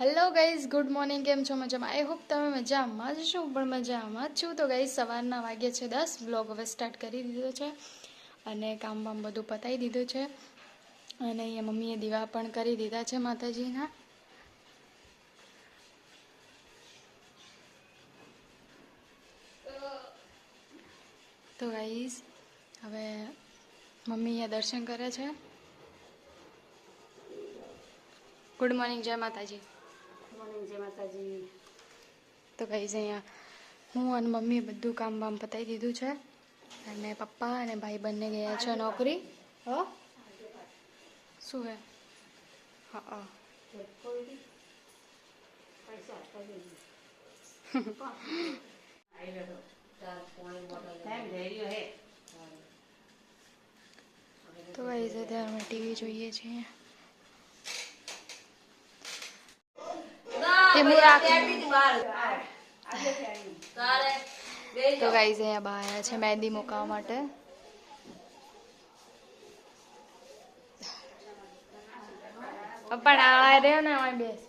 Hello guys good morning કેમ છો? મજામાં? આઈ હોપ તમે મજામાં જ છો. પણ મજામાં જ છું. તો ગાઈઝ સવારના વાગે છે દસ. બ્લોગ હવે સ્ટાર્ટ કરી દીધો છે અને કામ બામ બધું પતાવી દીધું છે. અને અહીંયા મમ્મીએ દીવા પણ કરી દીધા છે માતાજીના. તો ગાઈઝ હવે મમ્મી અહીંયા દર્શન કરે છે. ગુડ મોર્નિંગ જય માતાજી. મોર્નિંગ જય માતાજી. તો ગાઈઝ અહીંયા હું અને મમ્મીએ બધું કામ બામ પતાવી દીધું છે. અને પપ્પા અને ભાઈ બંને ગયા છે નોકરી. હ? શું હે? હા તો ગાઈઝ અત્યારે અમે ટીવી જોઈએ છીએ. એ હું રાખું. તો ગાઈઝ અહીંયા બહાર આવ્યા છે મહેંદી મુકાવવા માટે. પણ આ રહ્યો ને અહીં બેસ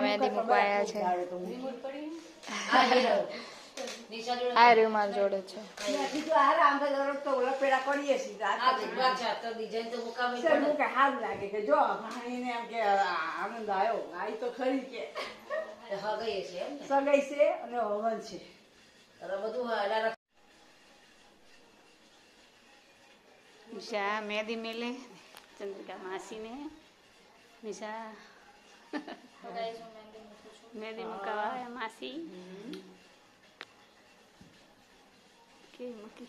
મહેંદી મૂકવા છે. આ મારી જોડે છે. સારું લાગે કે જો ભાણીને એમ કે આનંદ આવ્યો આવી તો ખરી કે. સગાઈ છે અને હવન છે. નિશા મેદી મેલે ચંદ્રિકા માસીને. નિશા. મેદી મુકાવા માસી. કે મૂકી.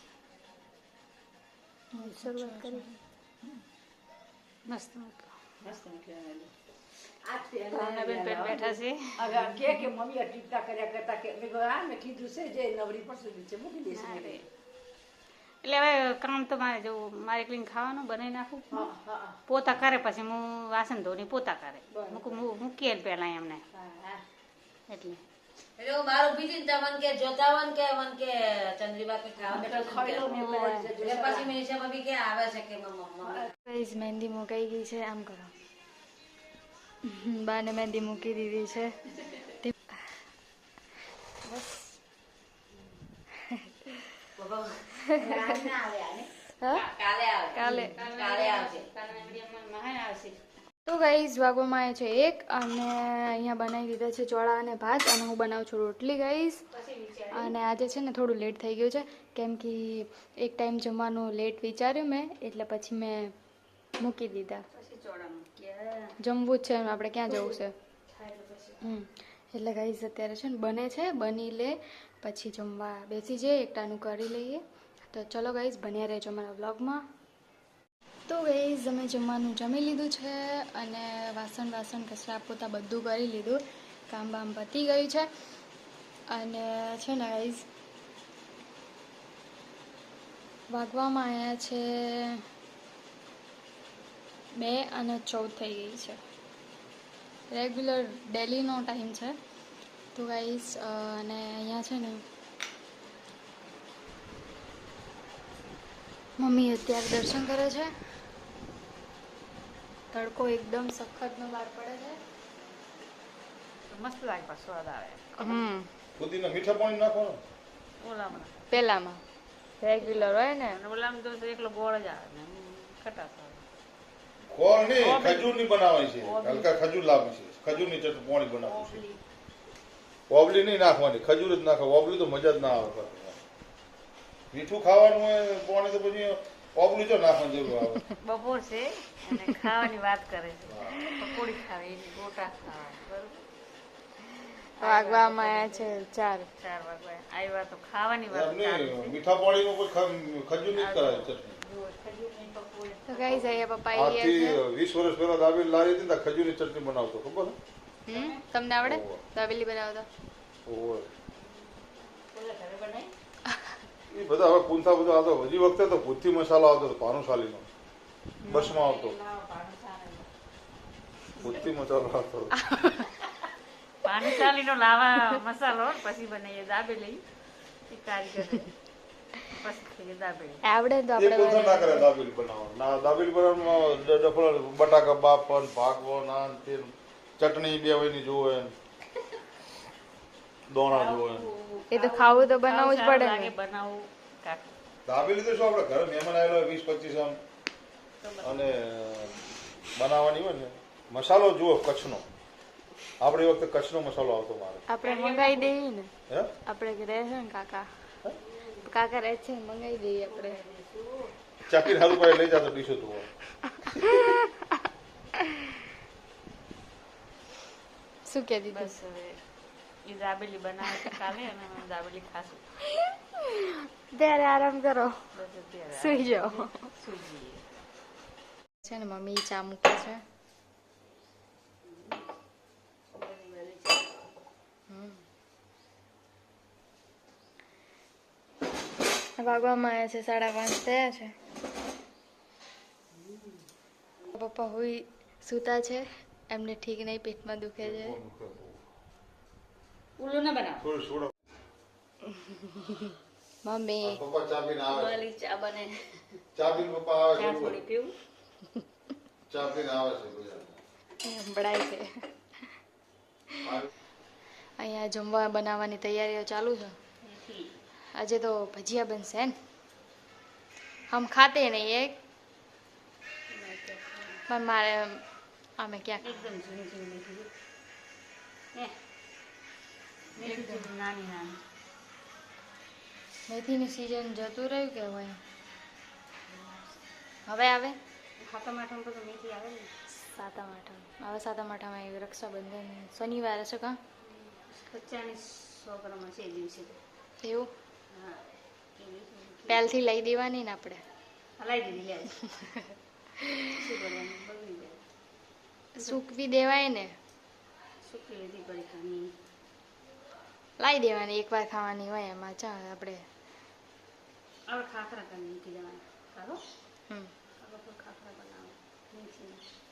શરૂઆત કરી. મસ્ત મૂકો. ભાવનાબેન પેટ બેઠા છે. કે કે મમ્મી આ કર્યા કરતા કે મેં કીધું, મેં કીધું છે જે નવરી પડશે નીચે મૂકી દેશે એટલે હવે કામ તો મારે જો મારે એકલીને ખાવાનું બનાવી નાખું. પોતા કરે પછી હું વાસણ ધોની પોતા કરે. મૂકી મૂકું મૂકીએ ને પહેલા એમને. એટલે. એટલે હું બહાર ઊભી હતી ને કે જોતા કે મને કે ચંદ્રિબા કે ખાવા બેઠા ખાઈ લો એટલે પછી એટલે પછી મનીષા કે આવે છે કે મમ્મા ગાઈસ મહેંદી મુકાઈ ગઈ છે આમ કરો. બાને મહેંદી મૂકી દીધી છે. બસ. કાલે આવે. કાલે. કાલે આવશે મહાન આવશે તો ગાઈઝ વાગવામાં આવે છે એક અને અહીંયા બનાવી દીધા છે ચોળા અને ભાત અને હું બનાવું છું રોટલી ગાઈઝ અને આજે છે ને થોડું લેટ થઈ ગયું છે કેમ કે એક ટાઈમ જમવાનું લેટ વિચાર્યું મેં એટલે પછી મેં મૂકી દીધા. જમવું જ છે આપણે ક્યાં જવું છે? હમ. એટલે ગાઈઝ અત્યારે છે ને બને છે બની લે પછી જમવા બેસી જઈએ એકટાનું કરી લઈએ. તો ચલો ગાઈઝ બન્યા રહેજો અમારા વ્લોગમાં તો ગાઈઝ અમે જમવાનું જમી લીધું છે અને વાસણ વાસણ કચરા પોતા બધું કરી લીધું. કામ બામ પતી ગયું છે. અને છે ને ગાઈઝ વાગવામાં આવ્યા છે બે અને ચૌદ થઈ ગઈ છે. રેગ્યુલર ડેલીનો ટાઈમ છે. તો ગાઈઝ અને અહીંયા છે ને મમ્મી અત્યારે દર્શન કરે છે. તડકો એકદમ સખતનો બહાર પડે મસ્ત લાગે પાછો સ્વાદ આવે. છે હમ. પુદીના મીઠા પાણી નાખો. ઓલામાં પેલામાં. રેગ્યુલર હોય ને ઓલામાં તો એકલો ગોળ જ આવે ને ખટાશ આવે. ખોળ નહીં ખજૂરની બનાવવાની છે. હલકા ખજૂર લાવે છે. ખજૂરની ચટણી પાણી બનાવવું છે. ઓબલી નહીં નાખવાની ખજૂર જ નાખો ઓબલી તો મજા જ ના આવે. મીઠું ખાવાનું હોય પાણી તો પછી ઓબલી તો નાખવાની જરૂર આવે. બપોર છે અને ખાવાની વાત કરે છે. પકોડી ખાવી ગોટા ખાવા બરોબર? વાગવામાં આવ્યા છે ચાર. ચાર વાગ્યા આવ્યા તો ખાવાની વાત ચાલુ મીઠા પાણીમાં કોઈ ખજૂર નહીં કરાય ચટણી તો પપ્પા વીસ વર્ષ પહેલા દાબેલી લાવી હતી ખજૂરની ચટણી બનાવતો ખબર હમ? તમને આવડે? દાબેલી બનાવતા? ઓય બધા હવે પૂંથા બધા આવતો હજી વખતે તો ભૂતથી મસાલો આવતો હતો પાનુશાલીનો બસમાં આવતો. ભૂતથી મસાલો આવતો પાણી ચાલીનો લાવા મસાલો પછી બનાવીએ દાબેલી એ કારીગર પછી ખાઈએ દાબેલી આવડે તો આપણે ના કરે દાબેલી બનાવવાનું. ના દાબેલી બનાવવામાં બટાકા બાપન ભાગવો ના ને તે ચટણી બે વયની જોવે. દોણા જોવે. એ તો ખાવું તો બનાવવું જ પડે બનાવું બનાવવું. કાંક. દાબેલી તો શું આપણે? ઘરે મહેમાન આવેલો હોય વીસ પચીસ આમ. અને બનાવવાની હોય ને મસાલો જુઓ કચ્છનો. આપણે એ વખતે કચ્છનો મસાલો આવતો મારે. આપણે મંગાવી દઈએ ને. હે? આપણે રહે છે ને કાકા. કાકા રહે છે ને મંગાવી દઈએ આપણે. ચાકરી હારું પાસે લઈ જતો ડીશો તું. શું કે દીધું? બસ હવે એ દાબેલી બનાવે કાલે અને દાબેલી ખાશું. ત્યારે આરામ કરો સુઈ જાઓ છે ને મમ્મી ચા મૂકે છે વાગવામાં આવ્યા છે સાડા પાંચ થયા છે પપ્પા હોય સૂતા છે એમને ઠીક નહીં પેટમાં દુખે છે ઉલો ના બનાવ મમ્મી. પપ્પા ચા પીને આવે વાલી ચા બને. ચા પીને પપ્પા આવે ચા થોડી પીવું. ચા પીને આવે છે ગુજરાત સંભળાય છે. અહીંયા જમવા બનાવવાની તૈયારીઓ ચાલુ છે. આજે તો ભજીયા બનશે ને હમ ખાતે નહીં એક. પણ મારે અમે ક્યાંક. એકદમ જૂની જેવી નાની નાની. મેથીની સિઝન જતું રહ્યું કે હવે? હવે આવે? સાતમ આઠમ તો મેથી આવે ને. સાતમ આઠમ. હવે સાતમ આઠમ આવી રક્ષાબંધન શનિવારે છે કાં? બચ્ચાની સો છે એ દિવસે. એવું? પહેલથી લઈ દેવાની ને આપણે. લઈ દીધી સૂકવી દેવાય ને. સૂકવી લીધી પડી ખાવાની લાવી દેવાની એકવાર ખાવાની હોય એમાં. ચા આપણે હવે ખાખરા કરી મૂકી દેવાના ચાલો હમ હવે કોઈ ખાખરા બનાવો મીઠી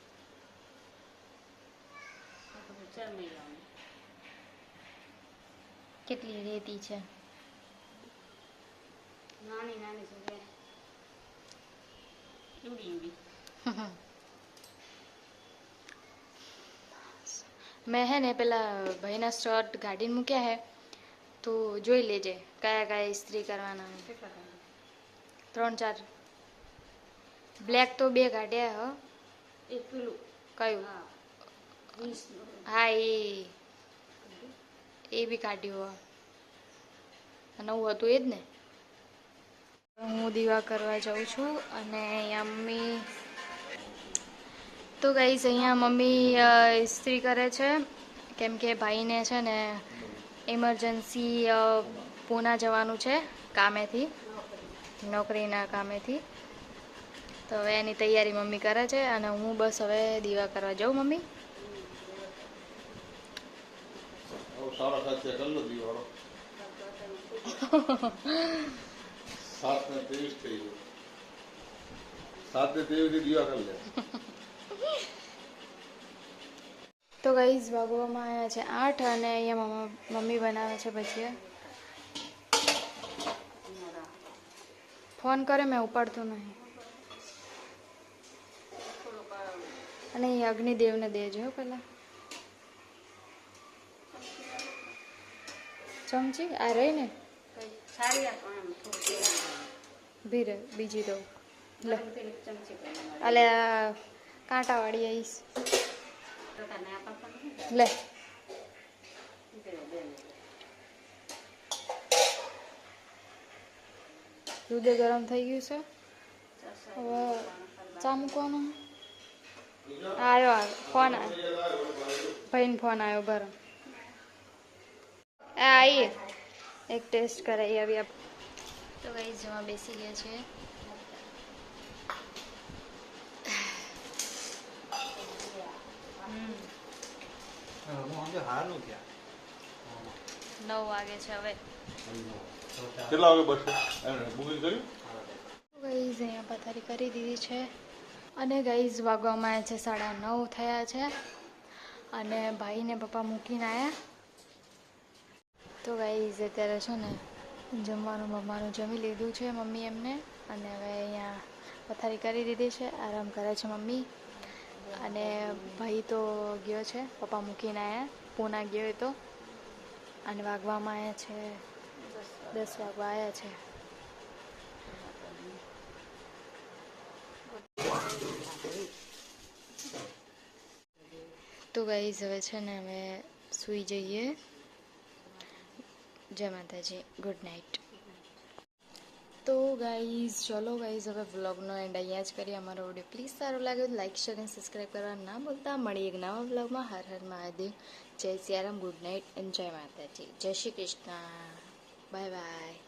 ચાર મહિનાનું કેટલી રેતી છે નાની નાની છે બે એવડી એવડી મેં હે ને પેલા ભાઈના શર્ટ ગાડીને મૂક્યા હે તો જોઈ લેજે કયા કયા ઇસ્ત્રી કરવાના કેટલા ખાલી ત્રણ ચાર. બ્લેક તો બે કાઢ્યા હ. એક પેલું. કયું? હા. એ. એ બી કાઢ્યું હ. નવું હતું એ જ ને? હું દીવા કરવા જાઉં છું અને અહીંયા મમ્મી તો ગઈશ અહીંયા મમ્મી ઇસ્ત્રી કરે છે. કેમ કે ભાઈને છે ને ઇમરજન્સી પૂના જવાનું છે કામેથી. નોકરીના કામેથી. તો હવે એની તૈયારી મમ્મી કરે છે અને હું બસ હવે દીવા કરવા જાઉં મમ્મી. તો ગઈઝ ભાગવામાં આવ્યા છે આઠ અને અહીંયા મમ્મા મમ્મી બનાવે છે ભજીયા. ફોન કરે, મેં ઉપાડતો નહીં. અને એ અગ્નિદેવને દેજો પેલા. ચમચી? આ રહી ને? ભીરે બીજી દઉં. લે. અલે કાંટાવાળી આવીશ લે. દૂધ ગરમ થઈ ગયું છે. હવે ચા મૂકવાનો. આવ્યો આવ્યો ફોન આવ્યો ભાઈને ફોન આવ્યો બરો આવીએ એક ટેસ્ટ કરાવી આવી આપ તો કઈ જવા બેસી ગયા છે. નવ વાગે છે હવે. કેટલા વાગે બસ બુકિંગ કર્યું? ગાઈઝ અહીંયા પથારી કરી દીધી છે. અને ગાઈઝ વાગવામાં છે સાડા નવ થયા છે. અને ભાઈને પપ્પા મૂકીને આવ્યા તો ગાઈઝ અત્યારે છે ને જમવાનું બમવાનું જમી લીધું છે, મમ્મી એમને. અને હવે અહીંયા પથારી કરી દીધી છે, આરામ કરે છે મમ્મી. અને ભાઈ તો ગયો છે, પપ્પા મૂકીને આવ્યા પૂના ગયો એ તો. અને વાગવામાં આવ્યા છે દસ વાગવા આવ્યા છે. તો ગાઈઝ હવે છે ને અમે સૂઈ જઈએ. જય માતાજી ગુડ નાઇટ તો ગાઈઝ ચલો ગાઈઝ હવે વ્લોગનો એન્ડ અહીંયા જ કરીએ. અમારો વીડિયો પ્લીઝ સારો લાગે તો લાઈક શેર અને સબસ્ક્રાઈબ કરવા ના ભૂલતા. મળીએ એક નવા વ્લોગમાં હર હર મહાદેવ. જય સિયારામ ગુડ નાઇટ એન્ડ જય માતાજી. જય શ્રી કૃષ્ણ. 拜拜。